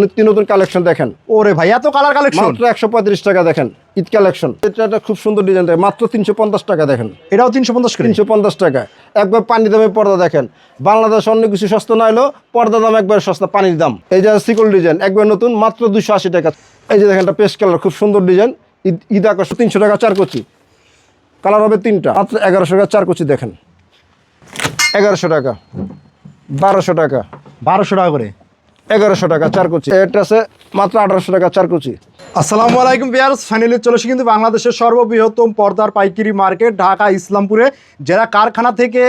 নিত্য নতুন কালেকশন দেখেন। ওরে ভাই এত কালার কালেকশন মাত্র একশো পঁয়ত্রিশ টাকা দেখেন ঈদ কালেকশন এটা একটা খুব সুন্দর ডিজাইন দেখেন মাত্র তিনশো পঞ্চাশ টাকা দেখেন। এটাও তিনশো পঞ্চাশ তিনশো পঞ্চাশ টাকা। একবার পানি দামে পর্দা দেখেন। বাংলাদেশ অন্য কিছু সস্তা না হলেও পর্দা দাম একবার সস্তা পানির দাম। এই যে সিকল ডিজাইন একবার নতুন মাত্র দুশো আশি টাকা। এই যে দেখেন একটা পেস্ট কালার খুব সুন্দর ডিজাইন ঈদ ঈদ আকর্ষণ তিনশো টাকা চার কচি। কালার হবে তিনটা মাত্র এগারোশো টাকা চার কচি দেখেন। এগারোশো টাকা বারোশো টাকা। বারোশো টাকা করে? এগারোশো টাকা চার কুচি। এটা আছে মাত্র আঠারোশো টাকা চার কুচি। আসসালামু আলাইকুম বিয়ার ফাইনালি চলেছে কিন্তু বাংলাদেশের সর্ববৃহত্তম পর্দার পাইকারি মার্কেট ঢাকা ইসলামপুরে। যারা কারখানা থেকে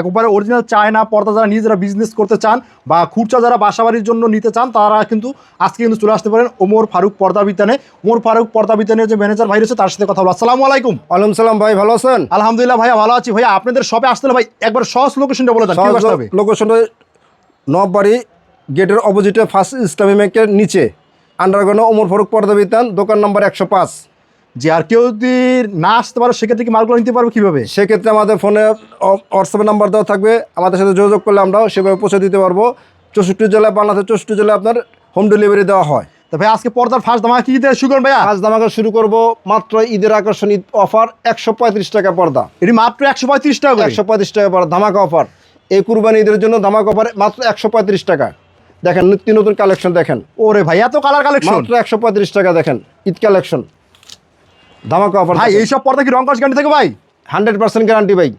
একবারে অরিজিনাল চায় না পর্দা যারা নিজেরা বিজনেস করতে চান বা খুচরা যারা বাসাবাড়ির জন্য নিতে চান তারা কিন্তু আজকে কিন্তু চলে আসতে পারেন ওমর ফারুক পর্দা বিতানে। ওমর ফারুক পর্দা বিতানের যে ম্যানেজার ভাই রয়েছে তার সাথে কথা বলো আসসালামু আলাইকুম। আলম সালাম ভাই ভালো আছেন? আলহামদুলিল্লাহ ভাইয়া ভালো আছি। ভাইয়া আপনাদের শপে আসতে ভাই একবার সহজ লোকেশনটা বলে দেন কি আসতে হবে? লোকেশনে নববাড়ি গেটের অপোজিটে ফার্স্ট ইসলামী ব্যাংকের নিচে। আন্ডারগ্রাউন্ডে ওমর ফারুক পর্দা বিতান দোকান নম্বর একশো পাঁচ। যে আর কেউ যদি না আসতে পারে সেক্ষেত্রে কি মালগুলো নিতে পারব কীভাবে? সেক্ষেত্রে আমাদের ফোনে হোয়াটসঅ্যাপে নাম্বার দেওয়া থাকবে। আমাদের সাথে যোগাযোগ করলে আমরাও সেভাবে পৌঁছে দিতে পারব। চৌষট্টি জেলায় বাংলাদেশের চৌষট্টি জেলায় আপনার হোম ডেলিভারি দেওয়া হয়। তো ভাই আজকে পর্দার ফার্স্ট দামা কী দিয়ে শুরু ভাইয়া? আজ দামাকে শুরু করব মাত্র ঈদের আকর্ষণ ঈদ অফার একশো পঁয়ত্রিশ টাকা পর্দা। এটি মাত্র একশো পঁয়ত্রিশ টাকা একশো পঁয়ত্রিশ টাকা পর্দা ধামাকা অফার। এই কুরবানি ঈদের জন্য ধামাকা অফার মাত্র একশো পঁয়ত্রিশ টাকা। দেখেন নিত্য নতুন কালেকশন দেখেন। ওরে ভাই এত কালার কালেকশন মাত্র একশো পঁয়ত্রিশ টাকা দেখেন ঈদ কালেকশন ধামাকা অফার ভাই এইসব পর্দা কি রং কস গ্যারান্টি থাকে ভাই? হান্ড্রেড পার্সেন্ট গ্যারান্টি ভাই।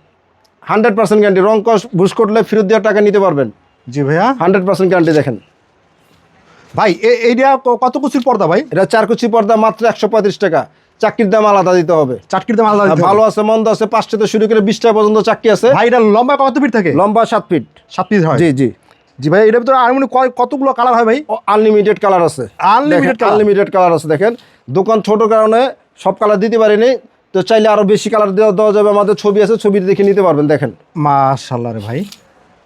হান্ড্রেড পার্সেন্ট গ্যারান্টি রং কস করলে ফেরত দেওয়ার টাকা নিতে পারবেন। জি ভাইয়া। হান্ড্রেড পার্সেন্ট গ্যারান্টি দেখেন। ভাই এ- এইটা কত কুচির পর্দা ভাই? এটা চারকুচি পর্দা মাত্র একশো পঁয়ত্রিশ টাকা। চাকরির দাম আলাদা দিতে হবে। চাটকির দাম আলাদা ভালো আছে মন্দ আছে পাঁচটা থেকে শুরু করে বিশ টাকা পর্যন্ত চাকরি আছে। ভাই এটা লম্বা কত ফিট থাকে? লম্বা সাত ফিট। সাত ফিট হয়। জি জি। জি ভাই এটার ভিতরে আর মানে কয়- কতগুলো কালার হয় ভাই? আনলিমিটেড কালার আছে। আনলিমিটেড আনলিমিটেড কালার আছে দেখেন। দোকান ছোট কারণে সব কালার দিতে পারিনি তো চাইলে আরও বেশি কালার দেওয়া দেওয়া যাবে। আমাদের ছবি আছে ছবি দেখে নিতে পারবেন দেখেন। মাশাল্লাহ রে ভাই।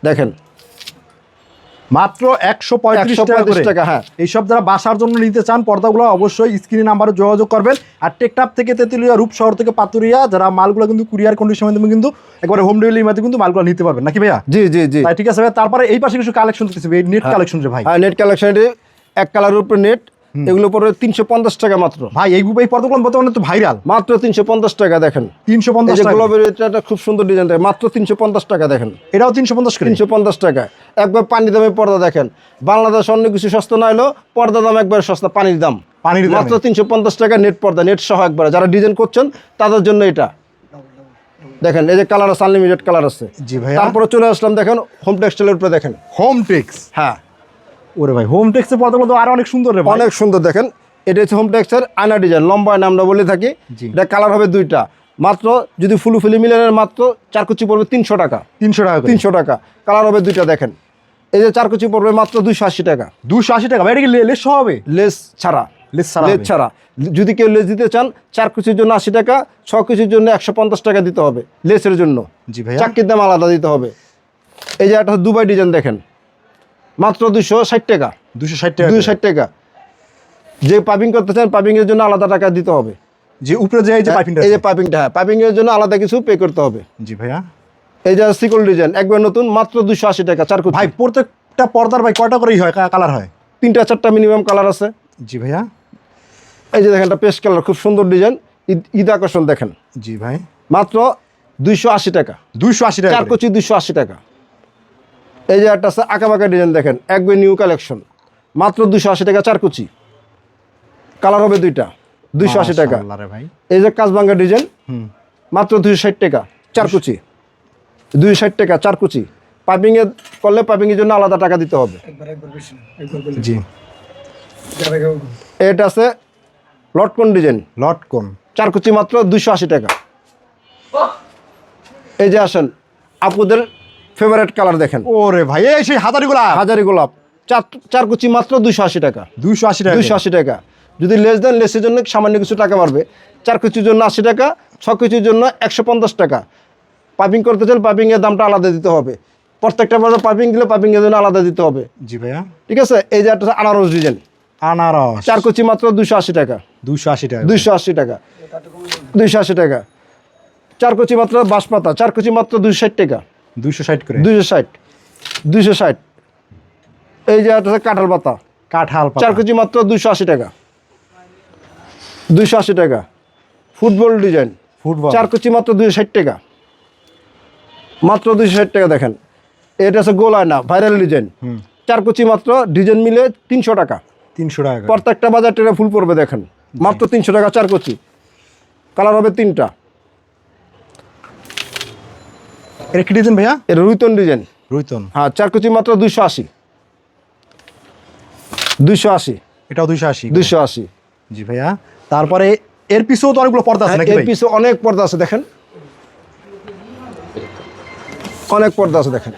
দেখেন মাত্র একশো পঁয়ত্রিশ টাকা হ্যাঁ। এইসব যারা বাসার জন্য নিতে চান পর্দাগুলো অবশ্যই স্ক্রিনে নাম্বারে যোগাযোগ করবেন। আর টেকটাপ থেকে তেতুলিয়া রূপশহর থেকে পাতুরিয়া যারা মালগুলো কিন্তু কুরিয়ার কন্ডিশনের মাধ্যমে কিন্তু একবারে হোম ডেলিভারি মাধ্যমে কিন্তু মালগুলো নিতে পারবেন। নাকি ভাইয়া? জি জি জি। ঠিক আছে ভাই তারপরে এই পাশে কিছু কালেকশন দেখতেছি এই নেট কালেকশন রে ভাই। হ্যাঁ নেট কালেকশন এক কালারের উপরে নেট এগুলো পরে তিনশো পঞ্চাশ টাকা মাত্র। ভাই এই এই পর্দাগুলো বর্তমানে তো ভাইরাল। মাত্র তিনশো পঞ্চাশ টাকা দেখেন। তিনশো পঞ্চাশ গ্লোবের এটা খুব সুন্দর ডিজাইন দেখেন। মাত্র তিনশো পঞ্চাশ টাকা দেখেন। এটাও তিনশো পঞ্চাশ তিনশো পঞ্চাশ টাকা। একবার পানি দামে পর্দা দেখেন। বাংলাদেশ অন্য কিছু সস্তা না হলেও পর্দা দাম একবার সস্তা পানির দাম। পানির মাত্র তিনশো পঞ্চাশ টাকা নেট পর্দা নেট সহ একবার। যারা ডিজাইন করছেন তাদের জন্য এটা। দেখেন এই যে কালার আছে আনলিমিটেড কালার আছে। জি তারপরে চলে আসলাম দেখেন হোম টেক্সটাইলের উপরে দেখেন। হোম টেক্স হ্যাঁ। ওরে ভাই হোম টেক্সের পর্দাগুলো তো আরও অনেক সুন্দর রে অনেক সুন্দর দেখেন। এটা হচ্ছে হোম টেক্সের আয়না ডিজাইন লম্বা আয়না আমরা বলে থাকি। এটা কালার হবে দুইটা। মাত্র যদি ফুলু ফুলি মিলানের মাত্র চার কুচি পড়বে তিনশো টাকা। তিনশো টাকা তিনশো টাকা। কালার হবে দুইটা দেখেন। এই যে চার কুচি পড়বে মাত্র দুইশো আশি টাকা। দুশো আশি টাকা এটা কি লেস হবে? লেস ছাড়া। লেস ছাড়া লেস ছাড়া। যদি কেউ লেস দিতে চান চার কুচির জন্য আশি টাকা ছ কুচির জন্য একশো পঞ্চাশ টাকা দিতে হবে লেসের জন্য। জি ভাইয়া। চাকরির দাম আলাদা দিতে হবে। এই যে একটা দুবাই ডিজাইন দেখেন। মাত্র দুশো ষাট টাকা। দুশো ষাট টাকা দুশো ষাট টাকা। যে পাইপিং করতে চান পাইপিং এর জন্য আলাদা টাকা দিতে হবে। যে উপরে যে এই যে পাইপিংটা এই যে পাইপিংটা হ্যাঁ পাইপিং এর জন্য আলাদা কিছু পে করতে হবে। জি ভাইয়া। এই যে সিকল ডিজাইন একবার নতুন মাত্র দুশো আশি টাকা চার ভাই প্রত্যেকটা পর্দার ভাই কয়টা করেই হয় কালার হয়? তিনটা চারটা মিনিমাম কালার আছে। জি ভাইয়া। এই যে দেখেন একটা পেস্ট কালার খুব সুন্দর ডিজাইন। ঈদ আকর্ষণ দেখেন। জি ভাই। মাত্র দুইশো আশি টাকা। দুইশো আশি টাকা চার। কুচি দুইশো আশি টাকা। এই যে একটা আছে আঁকাবাঁকা ডিজাইন দেখেন একবার নিউ কালেকশন মাত্র দুশো আশি টাকা চার কুচি। কালার হবে দুইটা দুইশো আশি টাকা। এই যে কাজবাঙ্গা ডিজাইন মাত্র দুইশো ষাট টাকা চার কুচি। দুইশো ষাট টাকা চার কুচি। পাইপিংয়ে করলে পাইপিংয়ের জন্য আলাদা টাকা দিতে হবে। জি। এটা আছে লটকন ডিজাইন লট কোন চার কুচি মাত্র দুইশো আশি টাকা। এই যে আসেন আপুদের ফেভারেট কালার দেখেন। ওরে ভাই এই সেই হাজারি গুলা হাজারি গোলাপ। চার চার কুচি মাত্র দুইশো আশি টাকা। দুইশো আশি টাকা। দুইশো আশি টাকা। যদি লেস দেন লেসের জন্য সামান্য কিছু টাকা বাড়বে। চার কুচির জন্য আশি টাকা ছ কুচির জন্য একশো পঞ্চাশ টাকা। পাইপিং করতে চান পাইপিংয়ের দামটা আলাদা দিতে হবে। প্রত্যেকটা মধ্যে পাইপিং দিলে পাইপিংয়ের জন্য আলাদা দিতে হবে। জি ভাইয়া। ঠিক আছে? এই যে একটা আনারস ডিজাইন। আনারস। চার কুচি মাত্র দুশো আশি টাকা। দুইশো আশি টাকা। দুইশো আশি টাকা। দুইশো আশি টাকা। চার কুচি মাত্র বাঁশপাতা চার কুচি মাত্র দুইশো ষাট টাকা। দুইশো ষাট করে। দুইশো ষাট। দুইশো ষাট। এই যে আছে কাঁঠাল পাতা। কাঁঠাল চার কেজি মাত্র দুইশো আশি টাকা। দুইশো আশি টাকা। Football design. ফুটবল। চার কেজি মাত্র দুইশো ষাট টাকা। মাত্র দুইশো ষাট টাকা দেখেন। এটা হচ্ছে গোল আয়না ভাইরাল ডিজাইন। চার কুচি মাত্র ডিজাইন মিলে তিনশো টাকা। তিনশো টাকা প্রত্যেকটা বাজার টেনে ফুল পড়বে দেখেন। মাত্র তিনশো টাকা চার কুচি কালার হবে তিনটা। এটা কি ডিজাইন ভাইয়া? এটা রুইতন ডিজাইন রুইতন। হ্যাঁ চার কুচি মাত্র দুইশো আশি। দুইশো আশি। এটাও দুইশো আশি। দুইশো আশি। জি ভাইয়া। তারপরে এর পিছেও তো অনেকগুলো পর্দা আছে এর ভাই? পিছনে অনেক পর্দা আছে দেখেন। অনেক পর্দা আছে দেখেন।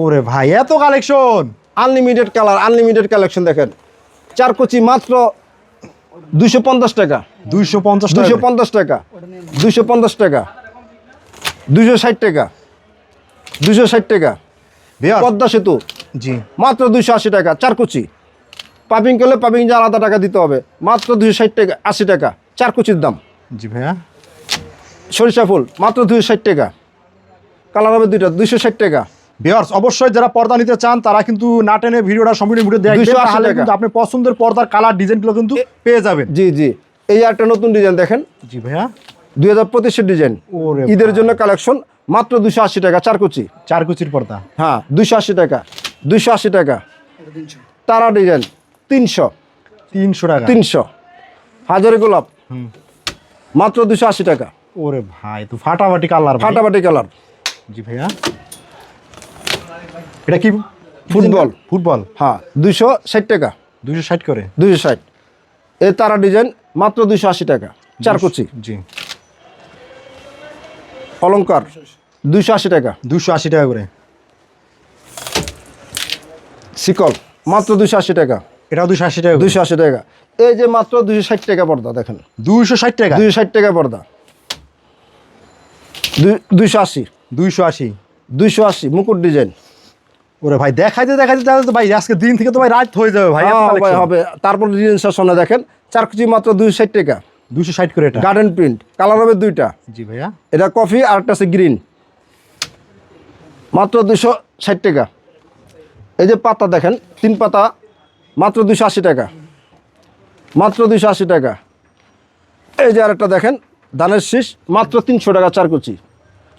ওরে ভাই এত collection unlimited colour unlimited collection দেখেন। চার কুচি মাত্র দুইশো পঞ্চাশ টাকা। দুইশো পঞ্চাশ দুইশো পঞ্চাশ টাকা। দুইশো পঞ্চাশ টাকা। দুইশো ষাট টাকা। দুইশো ষাট টাকা। পদ্মা সেতু। জি। মাত্র দুইশো আশি টাকা চারকুচি পাপিং করলে পাপিং যে আলাদা টাকা দিতে হবে। মাত্র দুইশো ষাট টাকা আশি টাকা চার কুচির দাম। জি ভাইয়া। সরিষা ফুল মাত্র দুইশো ষাট টাকা। কালার হবে দুইটা দুইশো ষাট টাকা। ভিউয়ার্স অবশ্যই যারা পর্দা নিতে চান তারা কিন্তু না টেনে ভিডিওটা সম্পূর্ণ ভিডিও দেখবেন। 280 তাহলে টাকা। কিন্তু আপনি পছন্দের পর্দার কালার ডিজাইনগুলো কিন্তু পেয়ে যাবেন। জি জি। এই একটা নতুন ডিজাইন দেখেন। জি ভাইয়া। দুই হাজার পঁচিশের ডিজাইন। ওরে ঈদের জন্য কালেকশন। মাত্র দুশো আশি টাকা চার কুচি। চার কুচির পর্দা। হ্যাঁ দুশো আশি টাকা দুশো আশি টাকা। তারা ডিজাইন তিনশো। তিনশো টাকা। তিনশো। হাজারি গোলাপ। মাত্র দুশো আশি টাকা। ওরে ভাই তো ফাটাফাটি কালার ফাটাফাটি কালার। জি ভাইয়া। এটা কি? ফুটবল। ফুটবল। হ্যাঁ দুশো ষাট টাকা। দুশো ষাট করে? দুশো ষাট। এ তারা ডিজাইন মাত্র দুশো আশি টাকা চার কুচি। জি। অলংকার দুশো আশি টাকা। দুশো আশি টাকা করে। শিকল মাত্র দুশো আশি টাকা। এটাও দুশো আশি টাকা দুশো আশি টাকা। এই যে মাত্র দুশো ষাট টাকা পর্দা দেখেন। দুইশো ষাট টাকা? দুশো ষাট টাকা পর্দা। দুইশো আশি। দুইশো আশি। দুইশো আশি মুকুট ডিজাইন। ওরে ভাই দেখাইতে দেখাইতে তাহলে তো ভাই আজকে দিন থেকে তো ভাই রাত হয়ে যাবে ভাই হ্যাঁ, হবে। তারপর ডিজাইন সামনে দেখেন চার কেজি মাত্র দুইশো ষাট টাকা। দুশো ষাট করে এটা। গার্ডেন প্রিন্ট কালার হবে দুইটা। জি ভাইয়া। এটা কফি আর একটা আছে গ্রিন মাত্র দুশো ষাট টাকা। এই যে পাতা দেখেন তিন পাতা মাত্র দুশো আশি টাকা। মাত্র দুশো আশি টাকা। এই যে আরেকটা দেখেন ধানের শীষ মাত্র তিনশো টাকা চার কুচি।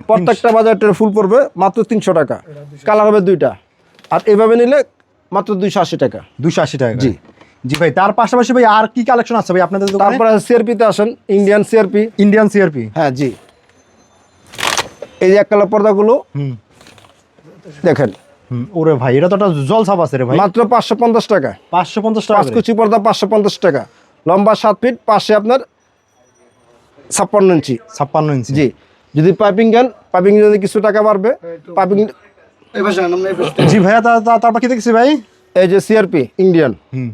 প্রত্যেকটা বাজারটার ফুল পড়বে মাত্র তিনশো টাকা। কালার হবে দুইটা। আর এভাবে নিলে মাত্র দুইশো আশি টাকা। দুশো আশি টাকা। জি। জি ভাই তার পাশাপাশি ভাই আর কি কালেকশন আছে ভাই আপনাদের দোকানে? তারপরে সিআরপিতে আসেন ইন্ডিয়ান সিআরপি ইন্ডিয়ান সিআরপি হ্যাঁ জি। এই যে এক কালার পর্দাগুলো হুম। দেখেন। ওরে ভাই এটা তো একটা জল ছাপ আছে রে ভাই। মাত্র পাঁচশো পঞ্চাশ টাকা। পাঁচশো পঞ্চাশ টাকা পাঁচ কুচি পর্দা পাঁচশো পঞ্চাশ টাকা। লম্বা সাত ফিট পাশে আপনার ছাপ্পান্ন ইঞ্চি। ছাপ্পান্ন ইঞ্চি। জি। যদি পাইপিং দেন পাইপিং যদি কিছু টাকা বাড়বে। পাইপিং জি ভাইয়া তা- তা- তারপর কি দেখছি ভাই? এই যে সিআরপি ইন্ডিয়ান হুম।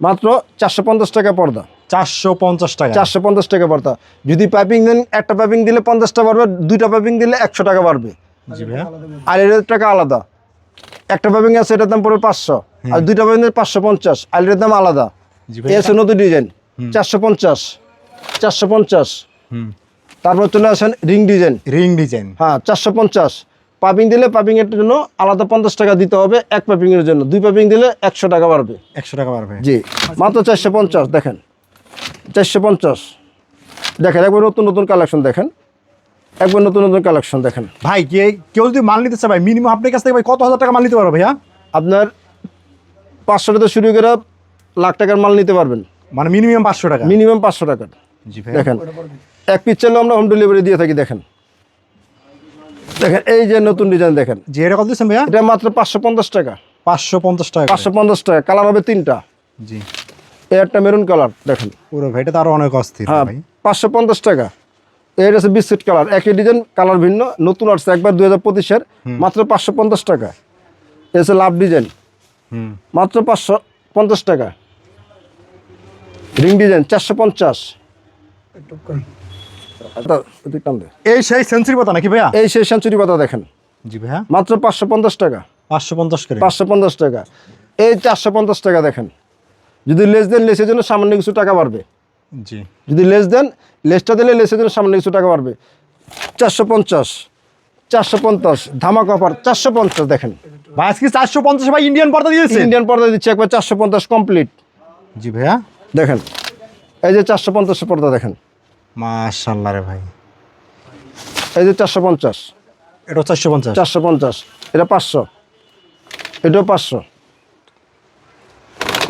মাত্র চারশো পঞ্চাশ টাকা পর্দা। চারশো পঞ্চাশ টাকা। চারশো পঞ্চাশ টাকা পর্দা। যদি পাইপিং দেন একটা পাইপিং দিলে পঞ্চাশটা বাড়বে দুইটা পাইপিং দিলে একশো টাকা বাড়বে। আর এর টাকা আলাদা। একটা পাইপিং আছে এটার দাম পড়বে পাঁচশো। আর দুইটা পাইপিং পাঁচশো পঞ্চাশ। আর এটার দাম আলাদা। আছে নতুন ডিজাইন চারশো পঞ্চাশ। চারশো পঞ্চাশ। তারপর চলে আসেন রিং ডিজাইন রিং ডিজাইন হ্যাঁ চারশো পঞ্চাশ। পাপিং দিলে পাপিং এর জন্য আলাদা পঞ্চাশ টাকা দিতে হবে এক পাপিং এর জন্য। দুই পাপিং দিলে একশো টাকা বাড়বে। একশো টাকা বাড়বে। জি মাত্র চারশো পঞ্চাশ দেখেন। চারশো পঞ্চাশ। দেখেন একবার নতুন নতুন কালেকশন দেখেন। একবার নতুন নতুন কালেকশন দেখেন। ভাই কে কেউ যদি মাল নিতে চায় ভাই মিনিমাম আপনার কাছ থেকে ভাই কত হাজার টাকা মাল নিতে পারবে ভাইয়া? আপনার পাঁচশো টাকা শুরু করে লাখ টাকার মাল নিতে পারবেন। মানে মিনিমাম পাঁচশো টাকা? মিনিমাম পাঁচশো টাকার। জি ভাই দেখেন এক পিস চাইলে আমরা হোম ডেলিভারি দিয়ে থাকি দেখেন। দেখেন এই যে নতুন ডিজাইন দেখেন। জি এটা কত দিচ্ছেন ভাইয়া? এটা মাত্র পাঁচশো পঞ্চাশ টাকা। পাঁচশো পঞ্চাশ টাকা। পাঁচশো পঞ্চাশ টাকা কালার হবে তিনটা। জি। এই একটা মেরুন কালার দেখেন। পুরো ভাই এটা তো আরও অনেক অস্থির হ্যাঁ ভাই। পাঁচশো পঞ্চাশ টাকা। এটা হচ্ছে বিস্কুট কালার একই ডিজাইন কালার ভিন্ন নতুন আসছে একবার দুই হাজার পঁচিশের মাত্র পাঁচশো পঞ্চাশ টাকা। এ হচ্ছে লাভ ডিজাইন হুম। মাত্র পাঁচশো পঞ্চাশ টাকা। রিং ডিজাইন চারশো পঞ্চাশ। এই সেই সেন্সির পাতা নাকি ভাইয়া? এই সেই সেঞ্চুরি পাতা দেখেন। জি ভাইয়া। মাত্র পাঁচশো পঞ্চাশ টাকা। পাঁচশো পঞ্চাশ পাঁচশো পঞ্চাশ টাকা। এই চারশো পঞ্চাশ টাকা দেখেন। যদি লেস দেন লেসের জন্য সামান্য কিছু টাকা বাড়বে। জি। যদি লেস দেন লেসটা দিলে লেসের জন্য সামান্য কিছু টাকা বাড়বে। চারশো পঞ্চাশ চারশো পঞ্চাশ ধামাক অফার চারশো পঞ্চাশ দেখেন। ভাই আজকে চারশো পঞ্চাশ ভাই ইন্ডিয়ান পর্দা দিয়েছে? ইন্ডিয়ান পর্দা দিচ্ছে একবার চারশো পঞ্চাশ কমপ্লিট জি ভাইয়া। দেখেন এই যে চারশো পঞ্চাশ পর্দা দেখেন। মাশাল্লাহ রে ভাই। এই যে চারশো পঞ্চাশ। এটা চারশো পঞ্চাশ। চারশো পঞ্চাশ। এটা পাঁচশো। এটাও পাঁচশো।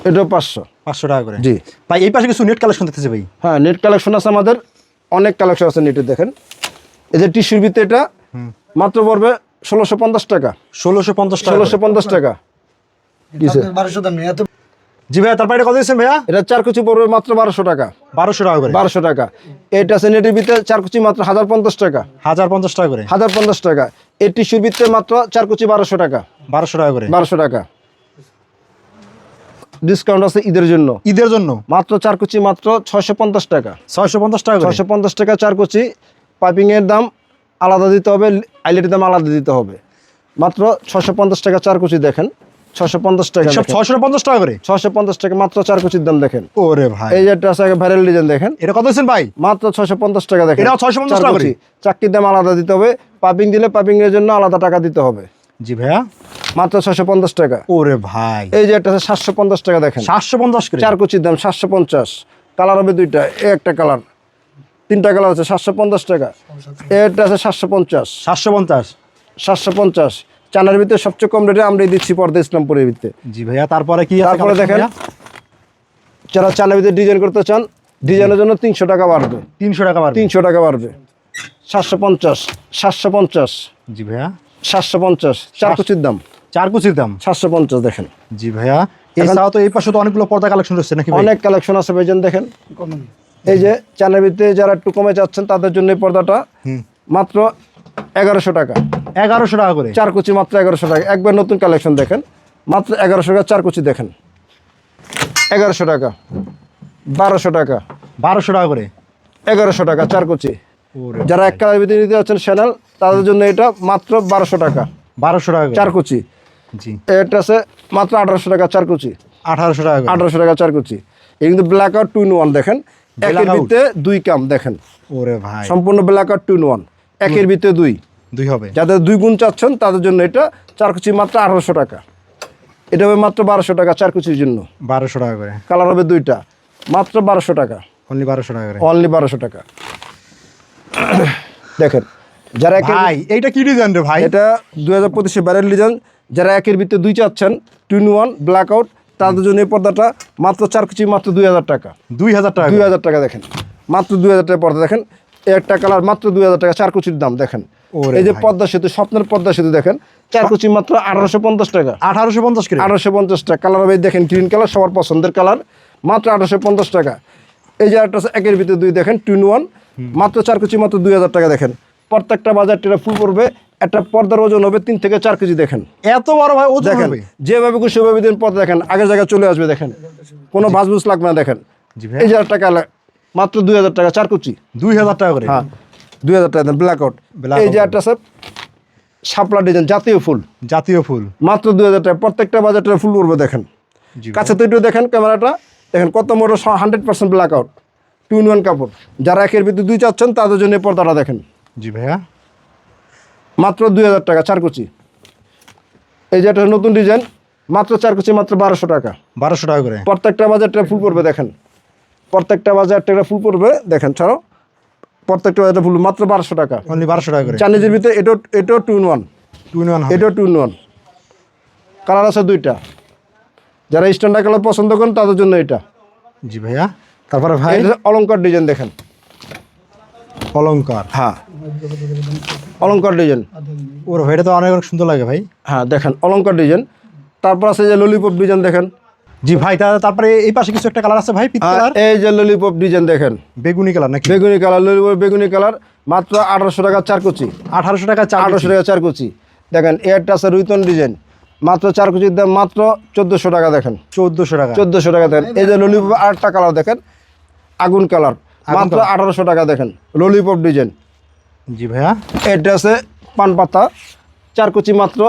এটাও পাঁচশো। পাঁচশো টাকা করে। জি। ভাই এই পাশে কিছু নেট কালেকশন দেখতেছে ভাই? হ্যাঁ নেট কালেকশন আছে আমাদের। অনেক কালেকশন আছে নেটে দেখেন। এই যে টিস্যুর ভিতরে এটা মাত্র পড়বে ষোলোশো পঞ্চাশ টাকা। ষোলোশো পঞ্চাশ টাকা ষোলোশো পঞ্চাশ টাকা? বারোশো দাম নেই এত জি ভাইয়া তারপরে এটা কত দিচ্ছেন ভাইয়া? এটা চার কুচি পড়বে মাত্র বারোশো টাকা। বারোশো টাকা করে। বারোশো টাকা। এটা আছে নেটের ভিতরে চার কুচি মাত্র হাজার পঞ্চাশ টাকা। হাজার পঞ্চাশ টাকা করে। হাজার পঞ্চাশ টাকা। এই টিস্যুর ভিতরে মাত্র চার কুচি বারোশো টাকা। বারোশো টাকা করে। বারোশো টাকা। ডিসকাউন্ট আছে ঈদের জন্য। ঈদের জন্য? মাত্র চার কুচি মাত্র ছয়শো পঞ্চাশ টাকা। ছয়শো পঞ্চাশ টাকা করে। ছয়শো পঞ্চাশ টাকা চার কুচি। পাইপিংয়ের দাম আলাদা দিতে হবে আইলেটের দাম আলাদা দিতে হবে। মাত্র ছশো পঞ্চাশ টাকা চার কুচি দেখেন। ছশো পঞ্চাশ টাকা সব টাকা করে? ছশো পঞ্চাশ টাকা মাত্র চার কুচির দাম দেখেন। ওরে ভাই। এই আছে ভাইরাল ডিজাইন দেখেন। এটা কত দিচ্ছেন ভাই? মাত্র ছশো পঞ্চাশ টাকা দেখেন। 650 টাকা করে? চাকরির দাম আলাদা দিতে হবে। দিলে এর জন্য আলাদা টাকা দিতে হবে। জি ভাইয়া। মাত্র ছশো পঞ্চাশ টাকা। ওরে ভাই। এই যে একটা সাতশো পঞ্চাশ টাকা দেখেন। সাতশো পঞ্চাশ চার কুচির দাম সাতশো পঞ্চাশ। কালার হবে দুইটা এ একটা কালার। তিনটা কালার আছে সাতশো পঞ্চাশ টাকা। এটা আছে সাতশো পঞ্চাশ। সাতশো পঞ্চাশ। সাতশো পঞ্চাশ। চানার ভিতরে সবচেয়ে কম রেটে আমরা দিচ্ছি পর্দা ইসলামপুরের ভিতরে জি ভাইয়া তারপরে কি তারপরে দেখেন যারা চানার ভিতরে ডিজাইন করতে চান ডিজাইনের জন্য তিনশো টাকা বাড়বে। তিনশো টাকা বাড়বে? তিনশো টাকা বাড়বে। সাতশো পঞ্চাশ সাতশো পঞ্চাশ জি ভাইয়া। সাতশো পঞ্চাশ চার কুচির দাম। চার কুচির দাম? সাতশো পঞ্চাশ দেখেন। জি ভাইয়া এছাড়াও তো এই পাশে তো অনেকগুলো পর্দা কালেকশন রয়েছে নাকি অনেক কালেকশন আছে ভাইজান দেখেন। এই যে চানার ভিতরে যারা একটু কমে যাচ্ছেন তাদের জন্য এই পর্দাটা মাত্র এগারোশো টাকা। এগারোশো টাকা করে। চার কুচি মাত্র এগারোশো টাকা। একবার নতুন কালেকশন দেখেন। মাত্র এগারোশো টাকা চার কুচি দেখেন। এগারোশো টাকা বারোশো টাকা বারোশো টাকা করে। এগারোশো টাকা চার কুচি। যারা এক কালার ভিতরে নিতে যাচ্ছেন চ্যানেল তাদের জন্য এটা মাত্র বারোশো টাকা। বারোশো টাকা চার কুচি। জি। এটা আছে মাত্র আঠারোশো টাকা চার কুচি। আঠারোশো টাকা আঠারোশো টাকা চার কুচি। এই কিন্তু black out two in one দেখেন। একের? ভিতরে দুই কাম দেখেন। ওরে ভাই। সম্পূর্ণ black out two in one একের ভিতরে দুই। দুই হবে। যাদের দুই গুণ চাচ্ছেন তাদের জন্য এটা চার কুচি মাত্র আঠারোশো টাকা। এটা হবে মাত্র বারোশো টাকা চার কুচির জন্য। বারোশো টাকা করে। কালার হবে দুইটা। মাত্র বারোশো টাকা। অনলি বারোশো টাকা করে। অনলি বারোশো টাকা। দেখেন যারা ভাই এইটা কি ডিজাইন রে ভাই? এটা দুই হাজার পঁচিশে ব্যারেল ডিজাইন যারা একের ভিতরে দুই চাচ্ছেন টুইন ওয়ান ব্ল্যাক আউট তাদের জন্য এই পর্দাটা মাত্র চার কুচি মাত্র দুই হাজার টাকা। দুই হাজার টাকা দুই হাজার টাকা দেখেন। মাত্র দুই হাজার টাকা পর্দা দেখেন। একটা কালার মাত্র দুই হাজার টাকা চার কুচির দাম দেখেন। এই যে। পদ্মা সেতু স্বপ্নের পদ্মা সেতু দেখেন। চার কুচি মাত্র আঠারোশো পঞ্চাশ টাকা। আঠারোশো পঞ্চাশ আঠারোশো পঞ্চাশ টাকা। কালার হবে দেখেন গ্রিন কালার সবার পছন্দের কালার। মাত্র আঠারোশো পঞ্চাশ টাকা। এই যে একটা একের ভিতরে দুই দেখেন টুইন ওয়ান মাত্র চার কেজি মাত্র দুই হাজার টাকা দেখেন। প্রত্যেকটা বাজার টেরা ফুল পড়বে। একটা পর্দার ওজন হবে তিন থেকে চার কেজি দেখেন। এত বড় ভাই ওজন দেখেন যেভাবে খুশি সেভাবে দিন পর্দা দেখেন আগের জায়গায় চলে আসবে দেখেন। কোনো ভাজবুজ লাগবে না দেখেন। এই যে টাকা মাত্র দুই হাজার টাকা চার কুচি। দুই হাজার টাকা করে? হ্যাঁ। দুই হাজার টাকা ব্ল্যাক আউট এই যে একটা আছে শাপলা ডিজাইন জাতীয় ফুল। জাতীয় ফুল। মাত্র দুই হাজার টাকা প্রত্যেকটা বাজারটা ফুল পড়বে দেখেন। কাছে তো একটু দেখেন ক্যামেরাটা দেখেন কত মোটো hundred percent blackout two in one কাপড়। যারা একের ভিতরে দুই চাচ্ছেন তাদের জন্য পর্দাটা দেখেন। জি ভাইয়া। মাত্র দুই হাজার টাকা চার কুচি এই যে একটা নতুন ডিজাইন মাত্র চার কুচি মাত্র বারোশো টাকা। বারোশো টাকা করে। প্রত্যেকটা বাজারটা ফুল পড়বে দেখেন। প্রত্যেকটা বাজারটা ফুল পড়বে দেখেন ছাড়ো প্রত্যেকটা বাজারটা ফুল মাত্র বারোশো টাকা। অনলি বারোশো টাকা করে। চাইনিজের ভিতরে এটাও এটাও two in one two in one এটাও টু ইন ওয়ান কালার আছে দুইটা। যারা স্ট্যান্ডার্ড কালার পছন্দ করেন তাদের জন্য এটা। জি ভাইয়া তারপরে ভাই? এটা অলঙ্কার ডিজাইন দেখেন। অলংকার। হ্যাঁ। অলঙ্কার ডিজাইন ওর ভাই এটা তো অনেক অনেক সুন্দর লাগে ভাই। হ্যাঁ দেখেন অলঙ্কার ডিজাইন তারপর আছে যে ললিপপ ডিজাইন দেখেন। জি ভাই তারপরে এই পাশে কিছু একটা কালার আছে ভাই কালার এই যে ললিপপ ডিজাইন দেখেন। বেগুনি কালার নাকি? বেগুনি কালার ললিপপ বেগুনি কালার মাত্র আঠারোশো টাকা চার কুচি। আঠারোশো টাকা চার আঠারোশো টাকা চার কুচি। দেখেন এয়ারটা আছে রুইতন ডিজাইন মাত্র চার কুচির দাম মাত্র চোদ্দোশো টাকা দেখেন। চোদ্দোশো টাকা। চোদ্দোশো টাকা দেখেন। এই যে ললিপপ আরেকটা কালার দেখেন আগুন কালার মাত্র। আঠারোশো টাকা দেখেন ললিপপ ডিজাইন জি ভাইয়া। এটা আছে পান পাতা চার কুচি মাত্র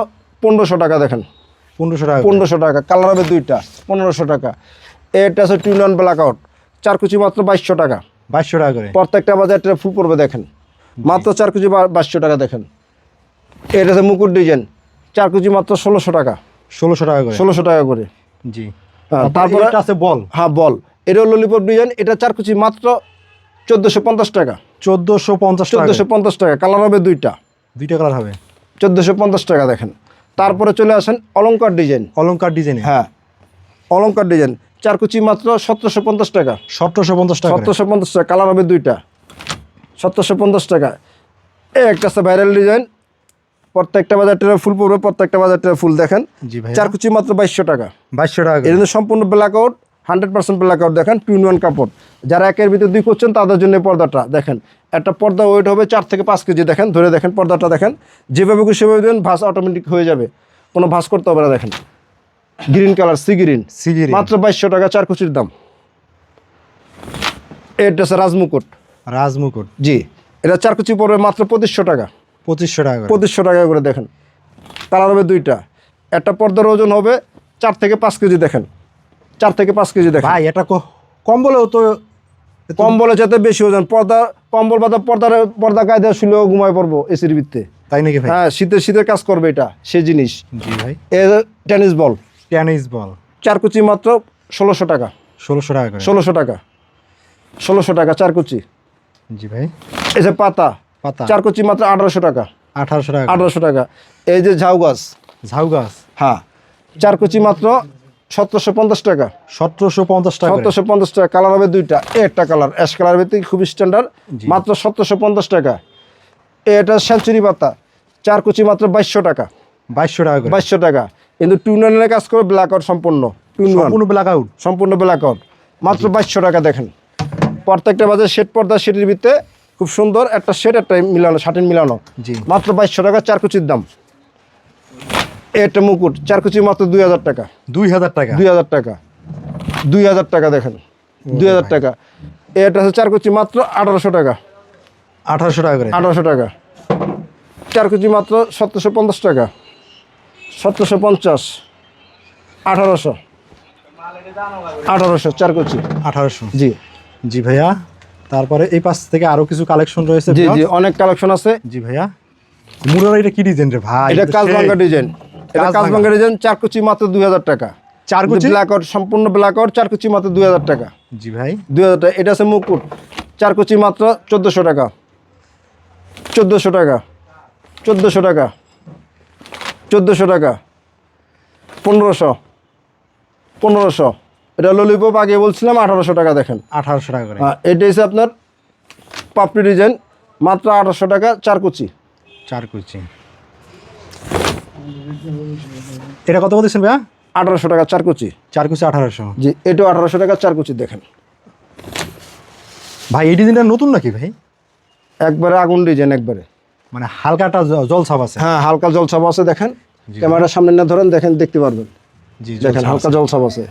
পনেরোশো টাকা দেখেন। পনেরোশো টাকা পনেরোশো টাকা কালার হবে দুইটা পনেরোশো টাকা। এটা আছে টুইন ওয়ান ব্ল্যাক আউট চার কুচি মাত্র বাইশশো টাকা। বাইশশো টাকা করে। প্রত্যেকটা বাজারটা ফুল পড়বে দেখেন। মাত্র চার কুচি বাইশশো টাকা দেখেন। এটা হচ্ছে মুকুট ডিজাইন চার কুচি মাত্র ষোলোশো টাকা। ষোলোশো টাকা করে। ষোলোশো টাকা করে। জি। হ্যাঁ, তারপরে আছে বল। হ্যাঁ বল। এটাও ললিপপ ডিজাইন এটা চার কুচি মাত্র চোদ্দোশো পঞ্চাশ টাকা। চোদ্দোশো পঞ্চাশ চোদ্দোশো পঞ্চাশ টাকা কালার হবে দুইটা। দুইটা কালার হবে। চোদ্দোশো পঞ্চাশ টাকা দেখেন। তারপরে চলে আসেন অলংকার ডিজাইন। অলংকার ডিজাইন হ্যাঁ। অলংকার ডিজাইন। চার কুচি মাত্র সতেরোশো পঞ্চাশ টাকা। সতেরোশো পঞ্চাশ টাকা। সতেরোশো পঞ্চাশ টাকা কালার হবে দুইটা। সতেরোশো পঞ্চাশ টাকা। এই একটা আছে ভাইরাল ডিজাইন। প্রত্যেকটা বাজার টেরা ফুল পড়বে প্রত্যেকটা বাজার টেরা ফুল দেখেন। জি ভাই চার কুচি মাত্র বাইশশো টাকা। বাইশশো টাকা এর জন্য সম্পূর্ণ black out hundred percent black out দেখেন টুইন ওয়ান কাপড়। যারা একের ভিতরে দুই করছেন তাদের জন্য পর্দাটা দেখেন। একটা পর্দা ওয়েট হবে চার থেকে পাঁচ কেজি দেখেন ধরে দেখেন পর্দাটা দেখেন। যেভাবে খুশি সেভাবে দেবেন ভাস অটোমেটিক হয়ে যাবে। কোনো ভাস করতে হবে না দেখেন। গ্রিন কালার সি গ্রিন সিগিরি মাত্র বাইশশো টাকা চার কুচির দাম। এটা হচ্ছে রাজমুকুট। রাজমুকুট। জি এটা চার কুচি পড়বে মাত্র পঁচিশশো টাকা। পঁচিশশো টাকা পঁচিশশো টাকা করে দেখেন। কালার হবে দুইটা। একটা পর্দার ওজন হবে চার থেকে পাঁচ কেজি দেখেন। চার থেকে পাঁচ কেজি দেখেন। ভাই এটা ক- কম বলেও তো কম্বলের যাতে বেশি ওজন পর্দা কম্বল বাদা পর্দার পর্দা কায়দা শুলেও ঘুমায় পড়ব এসির ভিত্তে। তাই নাকি ভাই? হ্যাঁ শীতের শীতের কাজ করবে এটা সে জিনিস। জি ভাই। এ টেনিস বল। Tennis ball. চার কুচি মাত্র ষোলোশো টাকা। ষোলোশো টাকা ষোলোশো টাকা। ষোলোশো টাকা চার কুচি জি ভাই। এই যে পাতা। পাতা। চার কুচি মাত্র আঠারোশো টাকা। আঠারোশো টাকা আঠারোশো টাকা। এই যে ঝাউ গাছ। ঝাউ গাছ। হ্যাঁ চার কুচি মাত্র সতেরোশো পঞ্চাশ টাকা। সতেরোশো পঞ্চাশ টাকা। সতেরোশো পঞ্চাশ টাকা কালার হবে দুইটা। একটা কালার অ্যাশ কালার ভিত্তিক খুবই স্ট্যান্ডার্ড মাত্র সতেরোশো পঞ্চাশ টাকা। এটা সেঞ্চুরি পাতা চার কুচি মাত্র বাইশশো টাকা। বাইশশো টাকা বাইশশো টাকা। কিন্তু টুইনের কাজ করে ব্ল্যাক আউট সম্পূর্ণ। সম্পূর্ণ ব্ল্যাক আউট সম্পূর্ণ ব্ল্যাক আউট মাত্র বাইশশো টাকা দেখেন। প্রত্যেকটা বাজার শেড পর্দা শেডের ভিতরে খুব সুন্দর একটা শেড একটা মিলানো শার্টিন মিলানো। জি। মাত্র বাইশশো টাকা চার কুচির দাম। এটা মুকুট চার কুচি মাত্র দুই হাজার টাকা। দুই হাজার টাকা? দুই হাজার টাকা। দুই হাজার টাকা দেখেন দুই হাজার টাকা। এটা হচ্ছে চার কুচি মাত্র আঠারোশো টাকা। আঠারোশো টাকা করে? আঠারোশো টাকা। চার কুচি মাত্র সতেরোশো পঞ্চাশ টাকা। সতেরোশো পঞ্চাশ। আঠারোশো। আঠারোশো চার কুচি। আঠারোশো। জি। জি ভাইয়া তারপরে এই পাশ থেকে আরও কিছু কালেকশন রয়েছে জি জি অনেক কালেকশন আছে। জি ভাইয়া। মুরার এটা কি ডিজাইন রে ভাই? এটা সেই। ডিজাইন। এটা। কাজবাঙ্গা ডিজাইন চার কুচি মাত্র দুই হাজার টাকা। চার কুচি? ব্ল্যাক আউট সম্পূর্ণ ব্ল্যাক আউট চার কুচি মাত্র দুই হাজার টাকা। জি ভাই। দুই হাজার টাকা এটা আছে মুকুট। চার কুচি মাত্র চোদ্দোশো টাকা। চোদ্দোশো টাকা। চোদ্দোশো টাকা। চোদ্দোশো টাকা। পনেরোশো। পনেরোশো। এটা ললিপপ আগে বলছিলাম আঠারোশো টাকা দেখেন। আঠারোশো টাকা হ্যাঁ এটা হচ্ছে আপনার পাপড়ি ডিজাইন মাত্র আঠারোশো টাকা চার কুচি। চার কুচি। এটা কত বলতেছেন ভাইয়া? আঠারোশো টাকা চার কুচি। চার কুচি আঠারোশো। জি এটাও আঠারোশো টাকা চার কুচি দেখেন। ভাই এই ডিজাইনটা নতুন নাকি ভাই? একবারে আগুন ডিজাইন একবারে। মানে হালকাটা জল ছাপ আছে। হ্যাঁ হালকা জল ছাপ আছে দেখেন। ক্যামেরার সামনে না ধরেন দেখেন দেখতে পারবেন। জি দেখেন হালকা জল ছাপ আছে।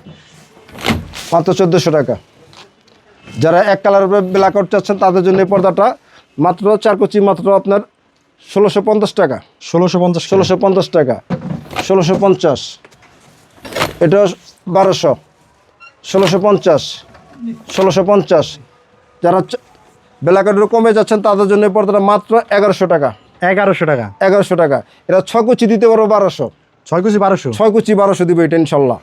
মাত্র চোদ্দোশো টাকা। যারা এক কালার ব্ল্যাক আউট চাচ্ছেন তাদের জন্য এই পর্দাটা মাত্র চার কুচি মাত্র আপনার ষোলোশো পঞ্চাশ টাকা। ষোলোশো পঞ্চাশ ষোলোশো পঞ্চাশ টাকা। ষোলোশো পঞ্চাশ। এটা বারোশো। ষোলোশো পঞ্চাশ। ষোলোশো পঞ্চাশ। যারা ব্ল্যাক আউটের কমে যাচ্ছেন তাদের জন্য পর্দাটা মাত্র এগারোশো টাকা। এগারোশো টাকা। এগারোশো টাকা। এটা ছ কুচি দিতে পারব বারোশো। ছয় কুচি বারোশো? ছয় কুচি বারোশো দিবে এটা ইনশাল্লাহ।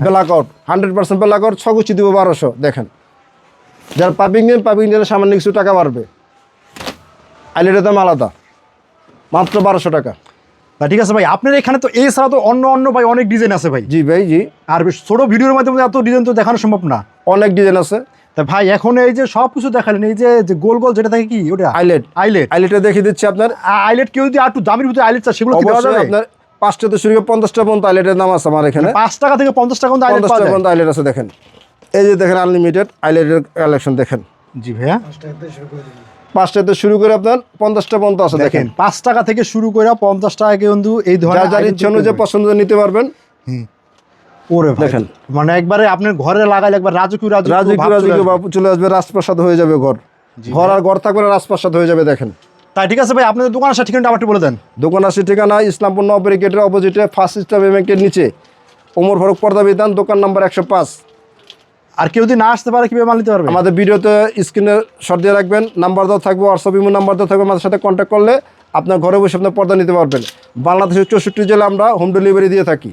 ভাই। হান্ড্রেড পার্সেন্ট ব্ল্যাক আউট ছ কুচি দিব বারোশো। দেখেন। যারা পাপিং নেন পাপিং নিলে সামান্য কিছু টাকা বাড়বে। আইলেটের দাম আলাদা। মাত্র বারোশো টাকা। ঠিক আছে ভাই আপনার এখানে তো এছাড়া তো অন্য অন্য ভাই অনেক ডিজাইন আছে ভাই। জি ভাই জি। আর বেশ ছোট ভিডিওর মাধ্যমে এত ডিজাইন তো দেখানো সম্ভব না। অনেক ডিজাইন আছে। তা ভাই এখন এই যে সব কিছু দেখালেন এই যে গোল গোল যেটা থাকে কি ওটা? আইলেট আইলেট আইলেটে দেখিয়ে দিচ্ছি আপনার। আইলেট কেউ যদি আর একটু দামের ভিতরে আইলেট সেগুলো আপনার পাঁচটা তো শুরু করে পঞ্চাশটা পর্যন্ত আইলেটের দাম আছে আমার এখানে। পাঁচ টাকা থেকে পঞ্চাশ টাকা পর্যন্ত আইলেট আছে দেখেন। এই যে দেখেন আনলিমিটেড আইলেটের কালেকশন দেখেন। জি ভাইয়া। পাঁচটাতে শুরু করে আপনার পঞ্চাশটা পর্যন্ত আছে দেখেন। পাঁচ টাকা থেকে শুরু করে পঞ্চাশ টাকা কিন্তু এই ধরনের যার অনুযায়ী পছন্দ নিতে পারবেন। ওরে দেখেন। মানে একবারে আপনার ঘরে লাগাইলে একবার রাজকীয় রাজকীয় রাজকীয় ভাব চলে রাজকীয় আসবে। বাবু চলে আসবে রাজপ্রাসাদ হয়ে যাবে ঘর। ঘর আর ঘর থাকবে রাজপ্রাসাদ হয়ে যাবে দেখেন। তাই ঠিক আছে ভাই আপনাদের দোকান আসার ঠিকানাটা বলে দেন। দোকান আছে ঠিকানা ইসলামপুর নবরি গেটের অপোজিটে ফার্স্ট ইসলামী ব্যাংকের নিচে। ওমর ফারুক পর্দা বিধান দোকান নাম্বার একশো পাঁচ। আর কেউ যদি না আসতে পারে, কীভাবে মাল নিতে পারবে? আমাদের ভিডিওতে স্ক্রিনে শর্ট দিয়ে রাখবেন, নাম্বার দেওয়া থাকবে হোয়াটসঅ্যাপ ইমো নাম্বার দেওয়া থাকবে, আমাদের সাথে কন্ট্যাক্ট করলে আপনার ঘরে বসে আপনার পর্দা নিতে পারবেন। বাংলাদেশের চৌষট্টি জেলা আমরা হোম ডেলিভারি দিয়ে থাকি।